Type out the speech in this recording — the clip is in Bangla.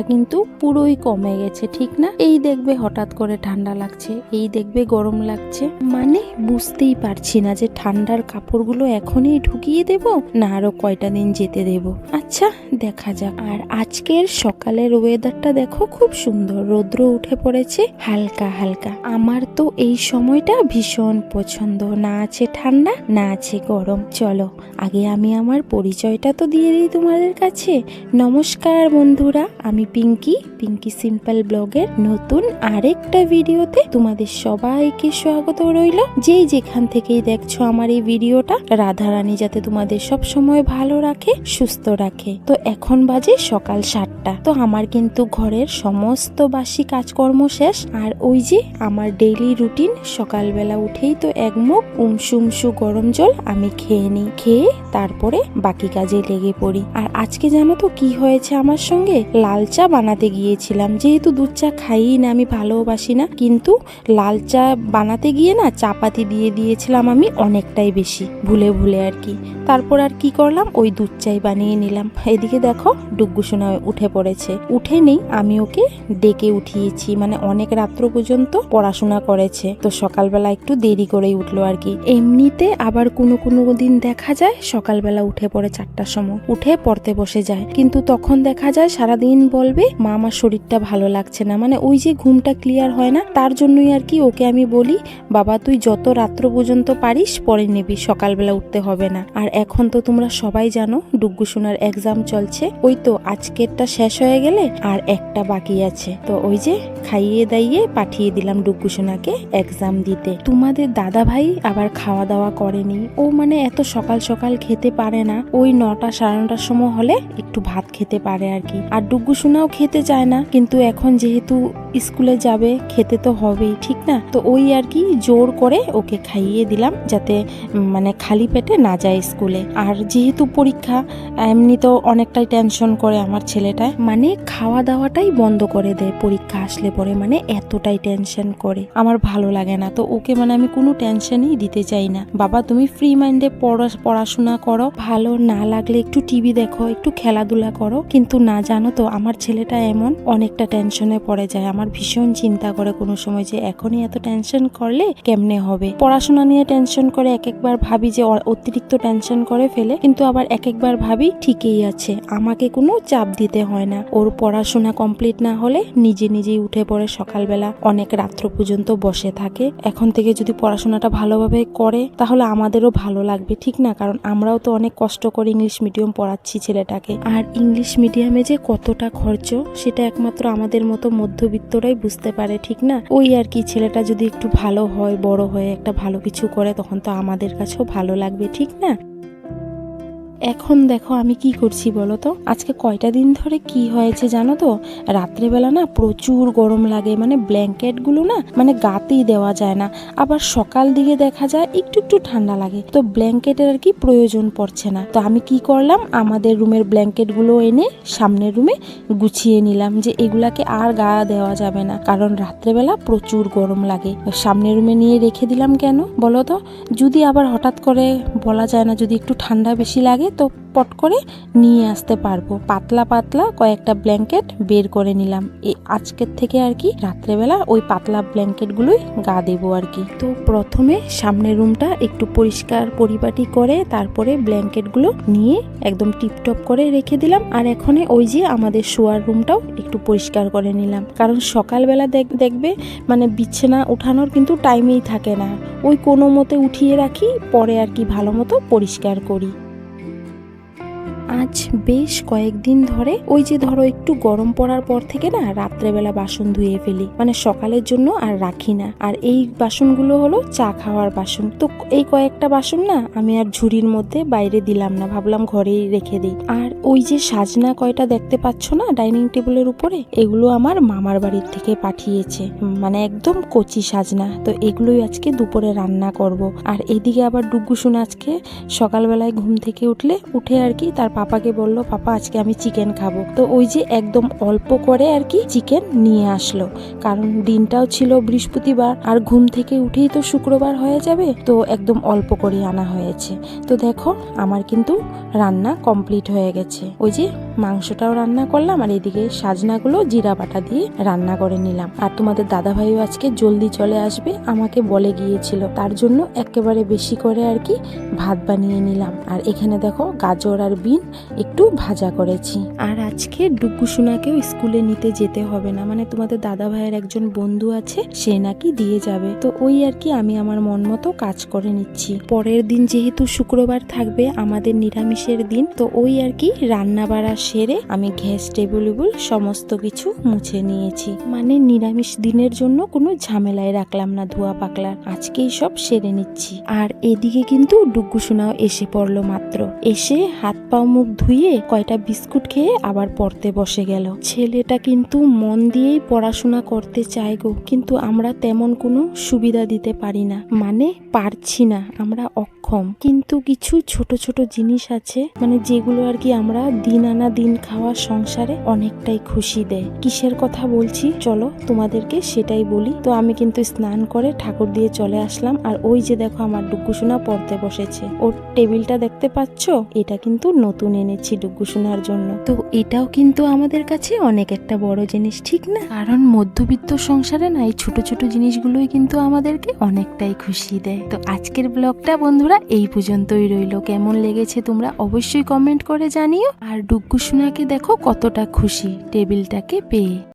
ঠান্ডাটা কিন্তু পুরোই কমে গেছে, ঠিক না? এই দেখবে হঠাৎ করে ঠান্ডা লাগছে, এই দেখবে গরম লাগছে। মানে বুঝতেই পারছি না যে ঠান্ডার কাপড়গুলো এখনই ঢুকিয়ে দেব না আরও কয়টা দিন যেতে দেব। আচ্ছা দেখা যাক। আর আজকের সকালের ওয়েদারটা দেখো খুব সুন্দর, রৌদ্র উঠে পড়েছে হালকা হালকা। আমার তো এই সময়টা ভীষণ পছন্দ, না আছে ঠান্ডা, না আছে গরম। চলো, আগে আমি আমার পরিচয়টা তো দিয়ে দিই তোমাদের কাছে। নমস্কার বন্ধুরা, আমি পিঙ্কি পিঙ্কি সিম্পল ব্লগের নতুন আরেকটা ভিডিওতে তোমাদের সবাইকে স্বাগত রইল। যেই যেখান থেকেই দেখছ আমার এই ভিডিওটা, রাধারানী যাতে তোমাদের সব সময় ভালো রাখে, সুস্থ রাখে। তো এখন বাজে সকাল সাতটা। তো আমার কিন্তু ঘরের সমস্ত বাসি কাজকর্ম শেষ। আর ওই যে আমার ডেইলি রুটিন সকালবেলা উঠেই তো এক মুখ উমসুমসু গরম জল আমি খেয়ে নিই। খেয়ে তারপরে বাকি কাজে লেগে পড়ি। আর আজকে জানো তো কি হয়েছে আমার সঙ্গে? লাল চা বানাতে গিয়েছিলাম। যেহেতু দুধ চা খাই না, আমি ভালোবাসি না, কিন্তু লাল চা বানাতে গিয়ে না, চাপাতি দিয়ে দিয়েছিলাম আমি অনেকটাই বেশি, ভুলে ভুলে আর কি। তারপর আর কি করলাম? ওই দুধ চাই বানিয়ে নিলাম। এদিকে দেখো ডুগ্গু সোনা উঠে পড়েছে। উঠে নেই, আমি ওকে ডেকে উঠিয়েছি। মানে অনেক রাত্র পর্যন্ত পড়াশোনা করেছে। তো সকালবেলা একটু দেরি করেই উঠল আর কি। এমনিতে আবার কোনো কোনো দিন দেখা যায়, সকালবেলা উঠে পড়ে চারটার সময়। উঠে পড়তে বসে যায়। কিন্তু তখন দেখা যায়, সারাদিন বলবে, মা, আমার শরীরটা ভালো লাগছে না। মানে ওই যে ঘুমটা ক্লিয়ার হয় না, তার জন্যই আর কি ওকে আমি বলি, বাবা, তুই যত রাত্র পর্যন্ত পারিস, পরে নিবি। সকালবেলা উঠতে হবে না। আর এখন তো তোমরা সবাই জানো ডুগ্গু সোনার এক্সাম চলছে। ওই তো আজকেরটা শেষ হয়ে গেলে আর একটা বাকি আছে। তো ওই যে খাইয়ে দাইয়ে পাঠিয়ে দিলাম ডুগ্গু সোনাকে এক্সাম দিতে। তোমাদের দাদা ভাই আবার খাওয়া দাওয়া করেনি। ও মানে এত সকাল সকাল খেতে পারে না। ওই নটা সাড়ে নটার সময় হলে একটু ভাত খেতে পারে আর কি। আর ডুগ্গু সোনাও খেতে চায় না, কিন্তু এখন যেহেতু স্কুলে যাবে, খেতে তো হবেই, ঠিক না? তো ওই আর কি জোর করে ওকে খাইয়ে দিলাম যাতে মানে খালি পেটে না যায় স্কুলে। আর যেহেতু পরীক্ষা, এমনি তো অনেকটাই টেনশন করে আমার ছেলেটায়। মানে খাওয়া দাওয়াটাই বন্ধ করে দেয় পরীক্ষা আসলে পরে মানে এতটাই টেনশন করে। আমার ভালো লাগে না, তো ওকে মানে আমি কোনো টেনশনই দিতে চাই না। বাবা, তুমি ফ্রি মাইন্ডে পড়াশোনা করো। ভালো না লাগলে একটু টিভি দেখো, একটু খেলাধুলা করো। কিন্তু না জানো তো, আমার ছেলেটা এমন অনেকটা টেনশনে পড়ে যায়। আমার ভীষণ চিন্তা করে কোনো সময় যে এখনই এত টেনশন করলে কেমনে হবে? পড়াশোনা নিয়ে টেনশন করে এক একবার ভাবি যে অতিরিক্ত টেনশন করে ফেলে, কিন্তু আবার এক একবার ভাবি ঠিকই আছে, আমাকে কোনো চাপ দিতে হয় না। ওর পড়াশোনা কমপ্লিট না হলে নিজে নিজেই উঠে পড়ে সকালবেলা, অনেক রাত্র পর্যন্ত বসে থাকে। এখন থেকে যদি পড়াশোনাটা ভালোভাবে করে, তাহলে আমাদেরও ভালো লাগবে, ঠিক না? কারণ আমরাও তো অনেক কষ্ট করে ইংলিশ মিডিয়াম পড়াচ্ছি ছেলেটাকে। আর ইংলিশ মিডিয়ামে যে কতটা খরচ, সেটা একমাত্র আমাদের মতো মধ্যবিত্তরাই বুঝতে পারে, ঠিক না? ওই আর কি, ছেলেটা যদি একটু ভালো হয়, বড় হয়ে একটা ভালো কিছু করে, তখন তো আমাদের কাছেও ভালো লাগবে, ঠিক না? এখন দেখো আমি কি করছি বলো তো? আজকে কয়টা দিন ধরে কি হয়েছে জানো তো? রাত্রেবেলা না প্রচুর গরম লাগে মানে ব্ল্যাঙ্কেটগুলো না মানে গাতেই দেওয়া যায় না। আবার সকাল দিকে দেখা যায় একটু একটু ঠান্ডা লাগে, তো ব্ল্যাঙ্কেটের আর কি প্রয়োজন পড়ছে না। তো আমি কি করলাম, আমাদের রুমের ব্ল্যাঙ্কেটগুলো এনে সামনের রুমে গুছিয়ে নিলাম যে এগুলাকে আর গা দেওয়া যাবে না, কারণ রাত্রেবেলা প্রচুর গরম লাগে। সামনের রুমে নিয়ে রেখে দিলাম কেন বলো তো? যদি আবার হঠাৎ করে বলা যায় না যদি একটু ঠান্ডা বেশি লাগে তো পট করে নিয়ে আসতে পারব। পাতলা পাতলা কয়েকটা ব্ল্যাঙ্কেট বের করে নিলাম। এই আজকের থেকে আর কি রাত্রেবেলা ওই পাতলা ব্ল্যাঙ্কেটগুলোই গা দেবো আর কি। তো প্রথমে সামনের রুমটা একটু পরিষ্কার পরিপাটি করে তারপরে ব্ল্যাঙ্কেটগুলো নিয়ে একদম টিপটপ করে রেখে দিলাম। আর এখন ওই যে আমাদের শোয়ার রুমটাও একটু পরিষ্কার করে নিলাম। কারণ সকালবেলা দেখ- দেখবে মানে বিছানা উঠানোর কিন্তু টাইমেই থাকে না। ওই কোনো মতে উঠিয়ে রাখি, পরে আর কি ভালো মতো পরিষ্কার করি। আজ বেশ কয়েকদিন ধরে ওই যে ধরো একটু গরম পড়ার পর থেকে না রাত্রেবেলা বাসন ধুয়ে ফেলি। মানে সকালের জন্য আর রাখি না। আর এই বাসনগুলো হলো চা খাওয়ার বাসন। তো এই কয়েকটা বাসন না আমি আর ঝুড়ির মধ্যে বাইরে দিলাম না, ভাবলাম ঘরেই রেখে দিই। আর ওই যে সাজনা কয়টা দেখতে পাচ্ছ না ডাইনিং টেবিলের উপরে? এগুলো আমার মামার বাড়ির থেকে পাঠিয়েছে। মানে একদম কচি সাজনা। তো এগুলোই আজকে দুপুরে রান্না করব। আর এদিকে আবার ডুগ্গু আজকে সকালবেলায় ঘুম থেকে উঠলে উঠে আর কি তার পাপাকে বলল, পাপা, আজকে আমি চিকেন খাব। তো ওই যে একদম অল্প করে আর কি চিকেন নিয়ে আসলো। কারণ দিনটাও ছিল বৃহস্পতিবার আর ঘুম থেকে উঠেই তো শুক্রবার হয়ে যাবে, তো একদম অল্প করে আনা হয়েছে। তো দেখো, আমার কিন্তু রান্না কমপ্লিট হয়ে গেছে। ওই যে মাংসটাও রান্না করলাম আর এদিকে সাজনাগুলো জিরা বাটা দিয়ে রান্না করে নিলাম। আর তোমাদের দাদা ভাইও আজকে জলদি চলে আসবে, আমাকে বলে গিয়েছিল। তার জন্য একেবারে বেশি করে আর কি ভাত বানিয়ে নিলাম। আর এখানে দেখো গাজর আর বিন একটু ভাজা করেছি। আর আজকে ডুগু সোনাকেও স্কুলে নিতে যেতে হবে না। মানে তোমাদের দাদা ভাইয়ের একজন বন্ধু আছে, সে নাকি দিয়ে যাবে। তো ওই আর কি আমি আমার মন মতো কাজ করে নিচ্ছি। পরের দিন যেহেতু শুক্রবার থাকবে, আমাদের নিরামিষের দিন, তো ওই আর কি রান্না বাড়া সেরে আমি গ্যাস টেবিল সমস্ত কিছু মুছে নিয়েছি। মানে নিরামিষ দিনের জন্য কোনো ঝামেলায় রাখলাম না ধোয়া পাকলার। আজকেই সব সেরে নিচ্ছি। আর এদিকে কিন্তু ডুগ্গু সোনাও এসে পড়ল মাত্র। এসে হাত পা মুখ ধুয়ে কয়টা বিস্কুট খেয়ে আবার পড়তে বসে গেল। ছেলেটা কিন্তু মন দিয়েই পড়াশোনা করতে চায় গো, কিন্তু আমরা তেমন কোনো সুবিধা দিতে পারি না। মানে পারছি না, আমরা অক্ষম। কিন্তু কিছু ছোট ছোট জিনিস আছে মানে যেগুলো আর কি আমরা দিন আনা দিন খাওয়া সংসারে অনেকটাই খুশি দেয়। কিসের কথা বলছি? চলো তোমাদেরকে সেটাই বলি। তো আমি কিন্তু স্নান করে ঠাকুর দিয়ে চলে আসলাম, আর ওই যে দেখো আমার ডুগ্গুসোনা পড়তে বসেছে। ওর টেবিলটা দেখতে পাচ্ছ? এটা কিন্তু নতুন এনেছি ডুগু ডুগ্গুসোনার জন্য। তো এটাও কিন্তু আমাদের কাছে অনেক একটা বড় জিনিস ঠিক না? কারণ মধ্যবিত্ত সংসারে না এই ছোট ছোট জিনিসগুলোই কিন্তু আমাদেরকে অনেকটাই খুশি দেয়। তো আজকের ব্লগটা বন্ধুরা এই পর্যন্তই রইল। কেমন লেগেছে তোমরা অবশ্যই কমেন্ট করে জানিও। আর ডুগু ডুগ্গুসোনাকে দেখো কতটা খুশি টেবিলটাকে পেয়ে।